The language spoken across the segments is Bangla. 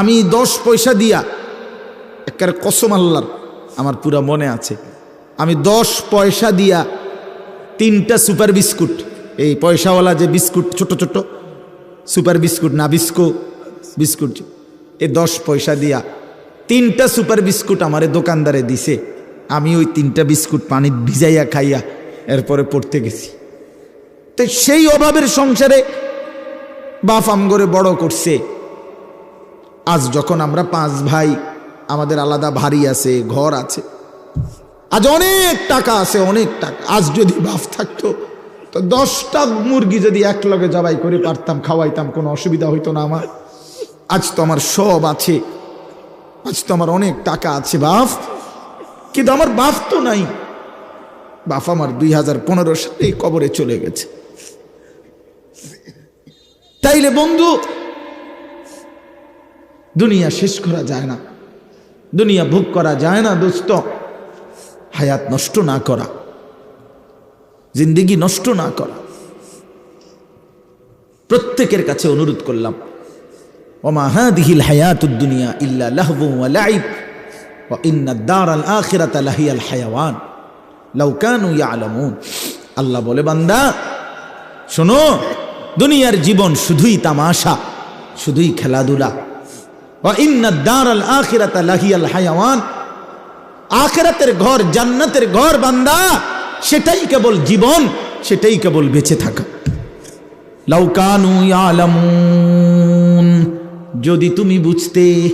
আমি দশ পয়সা দিয়া একের কসম আল্লাহর আমার পুরা মনে আছে। আমি দশ পয়সা দিয়া তিনটা সুপার বিস্কুট, এই পয়সাওয়ালা যে বিস্কুট, ছোট ছোট, সুপার বিস্কুট না বিস্কো বিস্কুট, এই দশ পয়সা দিয়া তিনটা সুপার বিস্কুট আমারে দোকানদারে দিছে। আমি ওই তিনটা বিস্কুট পানি ভিজাইয়া খাইয়া এরপরে পড়তে গেছি। তো সেই অভাবের সংসারে বাপ আমগরে বড় করছে। আজ যখন আমরা পাঁচ ভাই, আমাদের আলাদা ভারী আছে, ঘর আছে, আজ অনেক টাকা আছে, অনেক টাকা। আজ যদি বাপ থাকতো, তো দশটা মুরগি যদি এক লগে জবাই করে পারতাম, খাওয়াইতাম, কোনো অসুবিধা হইতো না আমার। আজ তো আমার সব আছে, আজ তো আমার অনেক টাকা আছে, বাপ। কিন্তু আমার বাপ তো নাই। বাপ আমার দুই হাজার পনেরো সালে কবরে চলে গেছে। তাইলে বন্ধু দুনিয়া শেষ করা যায় না। দুনিয়া ভোগ করা যায় না, দোস্ত। হায়াত নষ্ট না করা। জিন্দিগি নষ্ট না করা। প্রত্যেকের কাছে অনুরোধ করলাম, ওমা হাদিহিল হায়াতুদ দুনিয়া ইল্লা লাহবু ওয়া লাইব লাউ আল্লাহ বলে, বান্দা, শোনো, দুনিয়ার জীবন শুধুই তামাশা, শুধুই খেলাধুলা। আখেরাতের ঘর, জান্নাতের ঘর, বান্দা, সেটাই কেবল জীবন, সেটাই কেবল বেঁচে থাকা। লাউকানু ইয়ালামুন। যদি তুমি বুঝতে,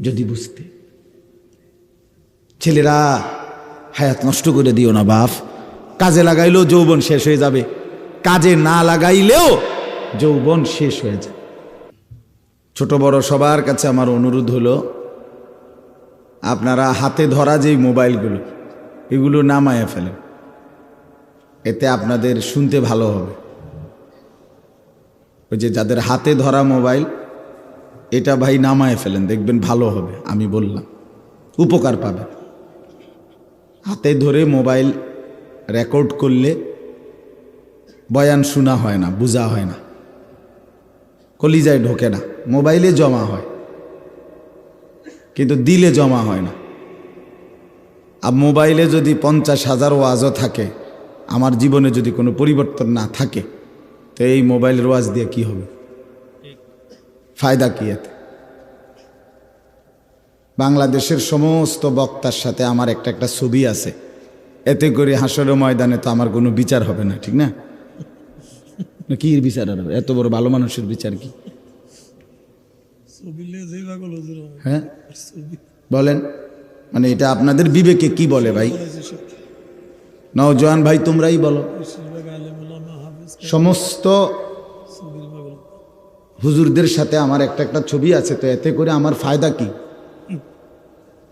যদি বুঝতে, ছেলেরা, হায়াত নষ্ট করে দিও না বাপ। কাজে লাগাইলেও যৌবন শেষ হয়ে যাবে। কাজে না লাগাইলেও যৌবন শেষ হয়ে যাবে। ছোট বড় সবার কাছে আমার অনুরোধ হলো, আপনারা হাতে ধরা যেই মোবাইলগুলো, এগুলো নামায় ফেলেন। এতে আপনাদের শুনতে ভালো হবে। ওই যে যাদের হাতে ধরা মোবাইল, এটা ভাই নামায় ফেলেন, দেখবেন ভালো হবে, আমি বললাম। উপকার পাবে হাতে ধরে মোবাইল রেকর্ড করলে বয়ান শোনা হয় না, বোঝা হয় না। কলিজায় ঢোকে না, মোবাইলে জমা হয়। কিন্তু দিলে জমা হয় না। আর মোবাইলে যদি পঞ্চাশ হাজার ওয়াজও থাকে, আমার জীবনে যদি কোনো পরিবর্তন না থাকে, তো এই মোবাইলের ওয়াজ দিয়ে কি হবে? ফায়দা কি এতে? বাংলাদেশের সমস্ত বক্তার সাথে আমার একটা একটা ছবি আছে। এতে করে হাসরের ময়দানে তো আমার কোনো বিচার হবে না, ঠিক না? না কি বিচার আর এত বড় ভালো মানুষের বিচার কি? হ্যাঁ? বলেন। মানে এটা আপনাদের বিবেকে কি বলে ভাই? নওজোয়ান ভাই তোমরাই বলো। সমস্ত হুজুরদের সাথে আমার একটা একটা ছবি আছে তো এতে করে আমার ফায়দা কি?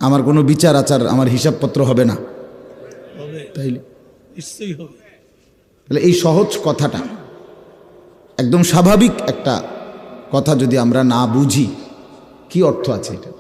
আমার কোনো বিচার আচার আমার হিসাবপত্র হবে না। তাইলে? তাহলে এই সহজ কথাটা। একদম স্বাভাবিক একটা কথা যদি আমরা না বুঝি কি অর্থ আছে এটা